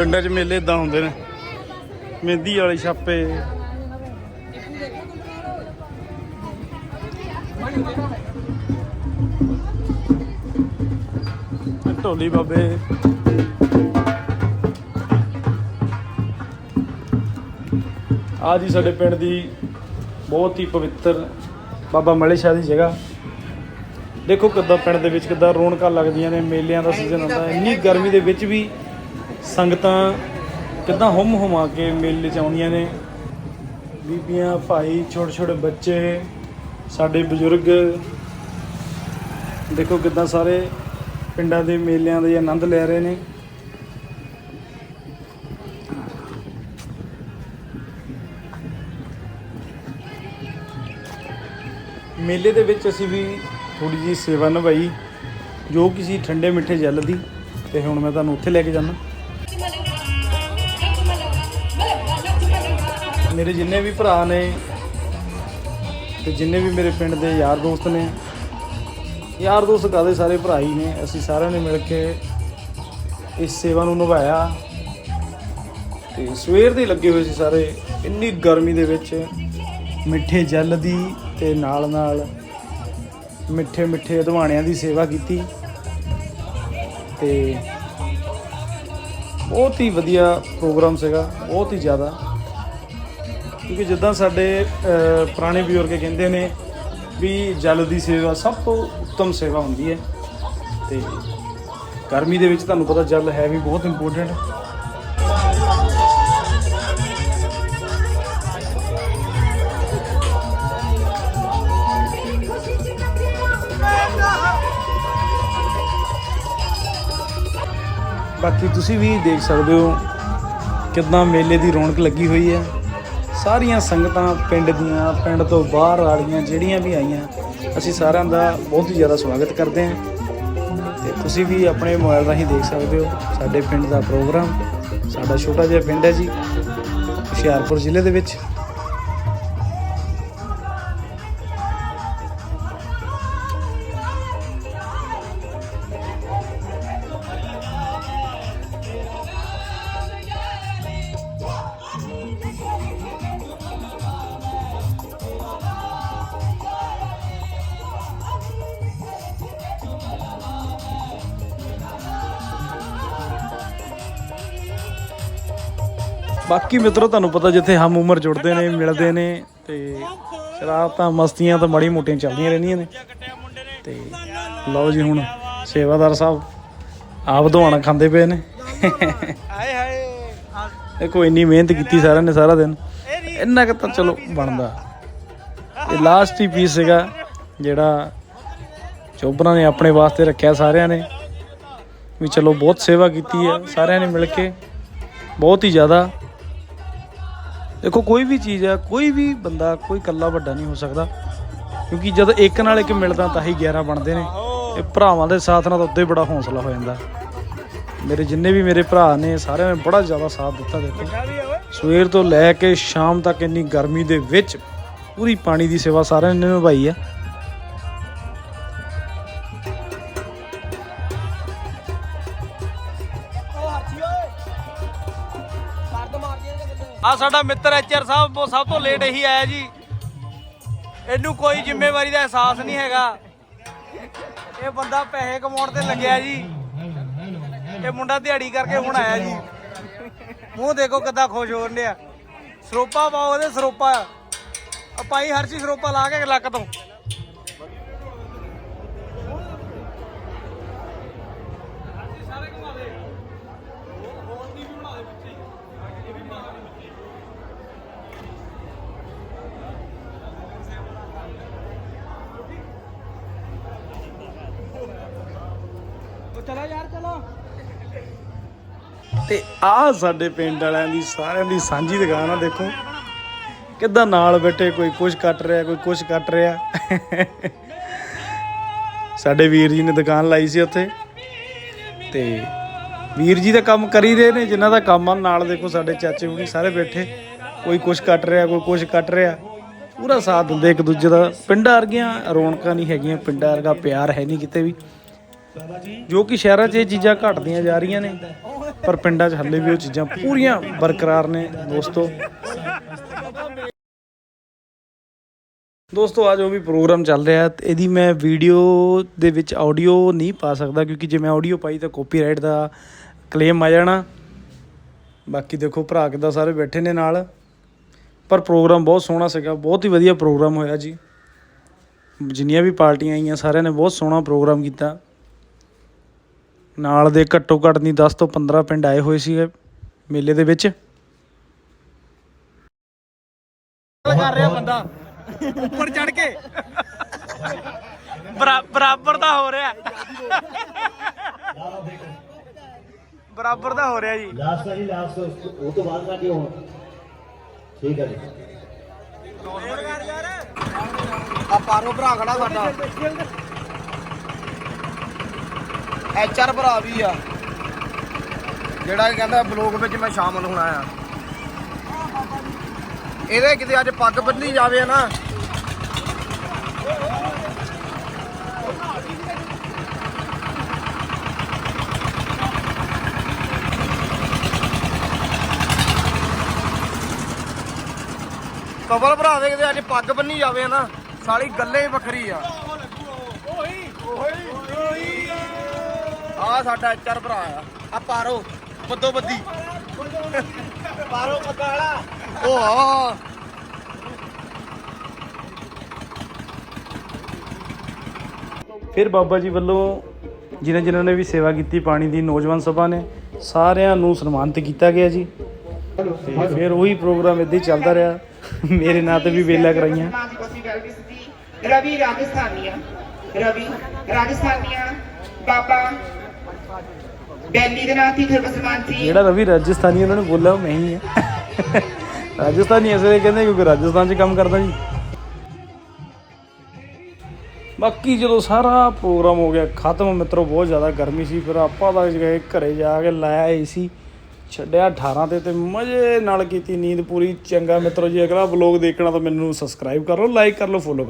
ਪਿੰਡਾਂ 'ਚ ਮੇਲੇ ਇਦਾਂ ਹੁੰਦੇ ਨੇ। ਮਹਿੰਦੀ ਵਾਲੇ ਛਾਪੇ। ਢੋਲੀ ਬਾਬੇ। ਆ ਜੀ ਸਾਡੇ ਪਿੰਡ ਦੀ ਬਹੁਤ ਹੀ ਪਵਿੱਤਰ ਬਾਬਾ ਮਲੇ ਸ਼ਾਹ ਦੀ ਜਗ੍ਹਾ। ਦੇਖੋ ਕਿੱਦਾਂ ਪਿੰਡ ਦੇ ਵਿੱਚ ਕਿੱਦਾਂ ਰੌਣਕਾਂ ਲੱਗਦੀਆਂ ਨੇ, ਮੇਲਿਆਂ ਦਾ ਸੀਜ਼ਨ ਆਉਂਦਾ ਇੰਨੀ ਗਰਮੀ ਦੇ ਵਿੱਚ ਵੀ ਸੰਗਤਾਂ ਕਿੱਦਾਂ ਹੁੰਮ ਹੁਮਾ ਕੇ ਮੇਲੇ 'ਚ ਆਉਂਦੀਆਂ ਨੇ? ਬੀਬੀਆਂ, ਭਾਈ, ਛੋਟੇ ਛੋਟੇ ਬੱਚੇ, ਸਾਡੇ ਬਜ਼ੁਰਗ। ਦੇਖੋ ਕਿੱਦਾਂ ਸਾਰੇ ਪਿੰਡਾਂ ਦੇ ਮੇਲਿਆਂ ਦੇ ਆਨੰਦ ਲੈ ਰਹੇ ਨੇ। ਮੇਲੇ ਦੇ ਵਿੱਚ ਅਸੀਂ ਵੀ ਥੋੜੀ ਜੀ ਸੇਵਾ ਨਿਭਾਈ, ਜੋ ਕਿਸੇ ਠੰਡੇ ਮਿੱਠੇ ਜਲ ਦੀ। ਤੇ ਹੁਣ ਮੈਂ ਤੁਹਾਨੂੰ ਉੱਥੇ ਲੈ ਕੇ ਜਾਣਾ ਮੇਰੇ ਜਿੰਨੇ ਵੀ ਭਰਾ ਨੇ ਤੇ ਜਿੰਨੇ ਵੀ ਮੇਰੇ ਪਿੰਡ ਦੇ ਯਾਰ ਦੋਸਤ ਨੇ, ਯਾਰ ਦੋਸਤ ਕਾਦੇ ਸਾਰੇ ਭਰਾ ਹੀ ਨੇ, ਅਸੀਂ ਸਾਰਿਆਂ ਨੇ ਮਿਲ ਕੇ ਇਸ ਸੇਵਾ ਨੂੰ ਨਿਭਾਇਆ। ਤੇ ਸਵੇਰ ਦੇ ਲੱਗੇ ਹੋਏ ਸੀ ਸਾਰੇ, ਇੰਨੀ ਗਰਮੀ ਦੇ ਵਿੱਚ ਮਿੱਠੇ ਜਲ ਦੀ ਤੇ ਨਾਲ ਨਾਲ ਮਿੱਠੇ ਮਿੱਠੇ ਅਧਵਾਣਿਆਂ ਦੀ ਸੇਵਾ ਕੀਤੀ। ਤੇ ਬਹੁਤ ਹੀ ਵਧੀਆ ਪ੍ਰੋਗਰਾਮ ਸੀਗਾ, ਬਹੁਤ ਹੀ ਜ਼ਿਆਦਾ। ਕਿਉਂਕਿ ਜਿੱਦਾਂ ਸਾਡੇ ਪੁਰਾਣੇ ਬਜ਼ੁਰਗ ਕਹਿੰਦੇ ਨੇ ਵੀ ਜਲ ਦੀ ਸੇਵਾ ਸਭ ਤੋਂ ਉੱਤਮ ਸੇਵਾ ਹੁੰਦੀ ਹੈ। ਤੇ ਗਰਮੀ ਦੇ ਵਿੱਚ ਤੁਹਾਨੂੰ ਪਤਾ ਜਲ ਹੈ ਵੀ ਬਹੁਤ ਇੰਪੋਰਟੈਂਟ ਬਾਕੀ ਤੁਸੀਂ ਵੀ ਦੇਖ ਸਕਦੇ ਹੋ ਕਿੰਨਾ ਮੇਲੇ ਦੀ ਰੌਣਕ ਲੱਗੀ ਹੋਈ ਹੈ। ਸਾਰੀਆਂ ਸੰਗਤਾਂ ਪਿੰਡ ਦੀਆਂ, ਪਿੰਡ ਤੋਂ ਬਾਹਰ ਵਾਲੀਆਂ ਜਿਹੜੀਆਂ ਵੀ ਆਈਆਂ, ਅਸੀਂ ਸਾਰਿਆਂ ਦਾ ਬਹੁਤ ਹੀ ਜ਼ਿਆਦਾ ਸਵਾਗਤ ਕਰਦੇ ਹਾਂ। ਤੇ ਤੁਸੀਂ ਵੀ ਆਪਣੇ ਮੋਬਾਈਲ ਰਾਹੀਂ ਦੇਖ ਸਕਦੇ ਹੋ, ਸਾਡੇ ਪਿੰਡ ਦਾ ਪ੍ਰੋਗਰਾਮ, ਸਾਡਾ ਛੋਟਾ ਜਿਹਾ ਪਿੰਡ ਹੈ ਜੀ, ਹੁਸ਼ਿਆਰਪੁਰ ਜ਼ਿਲ੍ਹੇ ਦੇ ਵਿੱਚ। ਬਾਕੀ ਮਿੱਤਰੋ, ਤੁਹਾਨੂੰ ਪਤਾ ਜਿੱਥੇ ਹਮ ਉਮਰ ਜੁੜਦੇ ਨੇ, ਮਿਲਦੇ ਨੇ, ਤੇ ਸ਼ਰਾਰਤਾਂ ਮਸਤੀਆਂ ਤਾਂ ਮਾੜੀ ਮੋਟੀਆਂ ਚੱਲਦੀਆਂ ਰਹਿੰਦੀਆਂ ਨੇ। ਤੇ ਲਓ ਜੀ ਹੁਣ ਸੇਵਾਦਾਰ ਸਾਹਿਬ ਆਪ ਦਵਾਣਾ ਖਾਂਦੇ ਪਏ ਨੇ। ਹਾਏ ਹਾਏ ਦੇਖੋ, ਇੰਨੀ ਮਿਹਨਤ ਕੀਤੀ ਸਾਰਿਆਂ ਨੇ ਸਾਰਾ ਦਿਨ। ਇੰਨਾ ਕੁ ਤਾਂ ਚਲੋ ਬਣਦਾ। ਇਹ ਲਾਸਟ ਹੀ ਪੀਸ ਸੀਗਾ, ਜਿਹੜਾ ਚੋਬਰਾਂ ਨੇ ਆਪਣੇ ਵਾਸਤੇ ਰੱਖਿਆ ਸਾਰਿਆਂ ਨੇ। ਵੀ ਚਲੋ, ਬਹੁਤ ਸੇਵਾ ਕੀਤੀ ਹੈ ਸਾਰਿਆਂ ਨੇ ਮਿਲ ਕੇ। ਬਹੁਤ ਹੀ ਜ਼ਿਆਦਾ ਦੇਖੋ, ਕੋਈ ਵੀ ਚੀਜ਼ ਆ ਕੋਈ ਵੀ ਬੰਦਾ, ਕੋਈ ਇਕੱਲਾ ਵੱਡਾ ਨਹੀਂ ਹੋ ਸਕਦਾ। ਕਿਉਂਕਿ ਜਦ ਇੱਕ ਨਾਲ ਇੱਕ ਮਿਲਦਾ, ਤਾਂ ਹੀ 11 ਬਣਦੇ ਨੇ। ਇਹ ਭਰਾਵਾਂ ਦੇ ਸਾਥ ਨਾਲ ਤਾਂ ਉੱਦਾਂ ਹੀ ਬੜਾ ਹੌਸਲਾ ਹੋ ਜਾਂਦਾ। ਮੇਰੇ ਜਿੰਨੇ ਵੀ ਮੇਰੇ ਭਰਾ ਨੇ, ਸਾਰਿਆਂ ਨੇ ਬੜਾ ਜ਼ਿਆਦਾ ਸਾਥ ਦਿੱਤਾ, ਦੇਖੋ। ਸਵੇਰ ਤੋਂ ਲੈ ਕੇ ਸ਼ਾਮ ਤੱਕ ਇੰਨੀ ਗਰਮੀ ਦੇ ਵਿੱਚ ਪੂਰੀ ਪਾਣੀ ਦੀ ਸੇਵਾ ਸਾਰਿਆਂ ਨੇ ਨਿਭਾਈ ਆ ਆ ਸਾਡਾ ਮਿੱਤਰ ਐਚਆਰ ਸਾਹਿਬ, ਉਹ ਸਭ ਤੋਂ ਲੇਟ ਇਹੀ ਆਇਆ ਜੀ। ਇਹਨੂੰ ਕੋਈ ਜ਼ਿੰਮੇਵਾਰੀ ਦਾ ਅਹਿਸਾਸ ਨਹੀਂ ਹੈਗਾ। ਇਹ ਬੰਦਾ ਪੈਸੇ ਕਮਾਉਣ ਤੇ ਲੱਗਿਆ ਜੀ। ਇਹ ਮੁੰਡਾ ਦਿਹਾੜੀ ਕਰਕੇ ਹੁਣ ਆਇਆ ਜੀ। ਮੂੰਹ ਦੇਖੋ ਕਿੱਦਾਂ ਖੁਸ਼ ਹੋ ਰਿਹਾ ਸਰੋਪਾ ਪਾਓ ਇਹਦੇ ਸਰੋਪਾ। ਭਾਈ ਹਰ ਚੀਜ਼ ਸਰੋਪਾ ਲਾ ਕੇ ਲੱਕ ਤੋਂ। ਚਲੋ ਯਾਰ, ਚਲੋ। ਤੇ ਆਹ ਸਾਡੇ ਪਿੰਡ ਵਾਲਿਆਂ ਦੀ ਸਾਰਿਆਂ ਦੀ ਸਾਂਝੀ ਦੁਕਾਨ ਆ, ਦੇਖੋ। ਕਿੱਦਾਂ ਨਾਲ ਬੈਠੇ, ਕੋਈ ਕੁਝ ਕੱਟ ਰਿਹਾ, ਕੋਈ ਕੁਝ ਕੱਟ ਰਿਹਾ। ਸਾਡੇ ਵੀਰ ਜੀ ਨੇ ਦੁਕਾਨ ਲਾਈ ਸੀ ਉੱਥੇ। ਤੇ ਵੀਰ ਜੀ ਦਾ ਕੰਮ ਕਰੀ ਰਹੇ ਨੇ, ਜਿਨ੍ਹਾਂ ਦਾ ਕੰਮ ਆ, ਨਾਲ ਦੇਖੋ ਸਾਡੇ ਚਾਚੇ ਹੁਣੀ ਸਾਰੇ ਬੈਠੇ। ਕੋਈ ਕੁਝ ਕੱਟ ਰਿਹਾ, ਕੋਈ ਕੁਝ ਕੱਟ ਰਿਹਾ। ਪੂਰਾ ਸਾਥ ਦਿੰਦੇ ਇੱਕ ਦੂਜੇ ਦਾ। ਪਿੰਡਾਂ ਵਰਗੀਆਂ ਰੌਣਕਾਂ ਨਹੀਂ ਹੈਗੀਆਂ, ਪਿੰਡਾਂ ਵਰਗਾ ਪਿਆਰ ਹੈ ਨਹੀਂ ਕਿਤੇ ਵੀ। ਜੋ ਕਿ ਸ਼ਹਿਰਾਂ 'ਚ ਇਹ ਚੀਜ਼ਾਂ ਘਟਦੀਆਂ ਜਾ ਰਹੀਆਂ ਨੇ, ਪਰ ਪਿੰਡਾਂ 'ਚ ਹੱਲੇ ਵੀ ਉਹ ਚੀਜ਼ਾਂ ਪੂਰੀਆਂ ਬਰਕਰਾਰ ਨੇ ਦੋਸਤੋ। ਦੋਸਤੋ ਅੱਜ ਉਹ ਵੀ ਪ੍ਰੋਗਰਾਮ ਚੱਲ ਰਿਹਾ ਤੇ ਇਹਦੀ ਮੈਂ ਵੀਡੀਓ ਦੇ ਵਿੱਚ ਆਡੀਓ ਨਹੀਂ ਪਾ ਸਕਦਾ, ਕਿਉਂਕਿ ਜੇ ਮੈਂ ਆਡੀਓ ਪਾਈ ਤਾਂ ਕਾਪੀਰਾਈਟ ਦਾ ਕਲੇਮ ਆ ਜਾਣਾ। ਬਾਕੀ ਦੇਖੋ, ਭਰਾ ਕਿੱਦਾਂ ਸਾਰੇ ਬੈਠੇ ਨੇ ਨਾਲ। ਪਰ ਪ੍ਰੋਗਰਾਮ ਬਹੁਤ ਸੋਹਣਾ ਸੀਗਾ, ਬਹੁਤ ਹੀ ਵਧੀਆ ਪ੍ਰੋਗਰਾਮ ਹੋਇਆ ਜੀ। ਜਿੰਨੀਆਂ ਵੀ ਪਾਰਟੀਆਂ ਆਈਆਂ, ਸਾਰਿਆਂ ਨੇ ਬਹੁਤ ਸੋਹਣਾ ਪ੍ਰੋਗਰਾਮ ਕੀਤਾ। ਨਾਲ ਦੇ ਘੱਟੋ ਘੱਟ ਨਹੀਂ 10 ਤੋਂ 15 ਪਿੰਡ ਆਏ ਹੋਏ ਸੀਗੇ ਮੇਲੇ ਦੇ ਵਿੱਚ। ਕਰ ਰਿਹਾ ਬੰਦਾ। ਉੱਪਰ ਚੜ ਕੇ। ਬਰਾ- ਬਰਾਬਰ ਦਾ ਹੋ ਰਿਹਾ। ਬਰਾਬਰ ਦਾ ਹੋ ਰਿਹਾ ਜੀ। ਲਾਸਟ ਹੈ ਜੀ ਲਾਸਟ ਉਹ ਤੋਂ ਬਾਅਦ ਨਾ ਕਿ ਹੁਣ। ਠੀਕ ਹੈ ਜੀ। ਆ ਪਾਰੋ ਭਰਾ ਖੜਾ ਸਾਡਾ। ਐਚਆਰ ਭਰਾ ਵੀ ਆ। ਜਿਹੜਾ ਕਹਿੰਦਾ ਬਲੌਗ ਵਿੱਚ ਮੈਂ ਸ਼ਾਮਲ ਹੋਣਾ ਆ। ਇਹਦੇ ਕਿਤੇ ਅੱਜ ਪੱਗ ਬੰਨੀ ਜਾਵੇ ਨਾ। ਕਬਰ ਭਰਾ ਦੇ ਕਿਤੇ ਅੱਜ ਪੱਗ ਬੰਨੀ ਜਾਵੇ ਨਾ। ਸਾਲੀ ਗੱਲੇ ਹੀ ਵੱਖਰੀ ਆ। ਆ ਸਾਡਾ ਐਚਆਰ ਭਰਾ ਆ। ਆ ਪਾਰੋ ਬੱਦੋ ਬੱਦੀ ਪਾਰੋ ਪੱਗਾ ਵਾਲਾ। ਉਹ ਆ ਫਿਰ ਬਾਬਾ ਜੀ ਵੱਲੋਂ ਜਿਨ੍ਹਾਂ ਜਿਨ੍ਹਾਂ ਨੇ ਵੀ ਸੇਵਾ ਕੀਤੀ ਪਾਣੀ ਦੀ ਨੌਜਵਾਨ ਸਭਾ ਨੇ ਸਾਰਿਆਂ ਨੂੰ ਸਨਮਾਨਿਤ ਕੀਤਾ ਗਿਆ ਜੀ। ਫਿਰ ਉਹੀ ਪ੍ਰੋਗਰਾਮ ਇੱਦਾਂ ਚੱਲਦਾ ਰਿਹਾ। ਮੇਰੇ ਨਾਂ ਤੇ ਵੀ ਵੇਲਾ ਕਰਾਈਆਂ। ਰਵੀ ਰਾਜਸਥਾਨੀਆ ਰਵੀ ਰਾਜਸਥਾਨੀਆ ਬਾਬਾ ਬੈਲੀ ਦੇ ਨਾਂ ਤੇ ਗੁਰਬਸਮਾਨ ਸੀ। ਜਿਹੜਾ ਰਵੀ ਰਾਜਸਥਾਨੀ, ਉਹਨਾਂ ਨੂੰ ਬੋਲਿਆ, ਉਹ ਮੈਂ ਹੀ ਹਾਂ। ਰਾਜਸਥਾਨੀ ਐਸੇ ਕਹਿੰਦੇ, ਕਿਉਂਕਿ ਰਾਜਸਥਾਨ 'ਚ ਕੰਮ ਕਰਦਾ ਜੀ। ਬਾਕੀ ਜਦੋਂ ਸਾਰਾ ਪ੍ਰੋਗਰਾਮ ਹੋ ਗਿਆ, ਖਤਮ, ਮਿੱਤਰੋ, ਬਹੁਤ ਜ਼ਿਆਦਾ ਗਰਮੀ ਸੀ। ਫਿਰ ਆਪਾਂ ਤਾਂ ਗਏ ਘਰੇ ਜਾ ਕੇ ਲਾਇਆ ਏਸੀ ਛੱਡਿਆ 18 ਤੇ ਤੇ ਮਜ਼ੇ ਨਾਲ ਕੀਤੀ ਨੀਂਦ ਪੂਰੀ। ਚੰਗਾ ਮਿੱਤਰੋ ਜੀ, ਅਗਲਾ ਵਲੌਗ ਦੇਖਣਾ ਤਾਂ ਮੈਨੂੰ ਸਬਸਕ੍ਰਾਈਬ ਕਰ ਲਓ ਲਾਈਕ ਕਰ ਲਓ ਫੋਲੋ ਕਰ ਲਓ।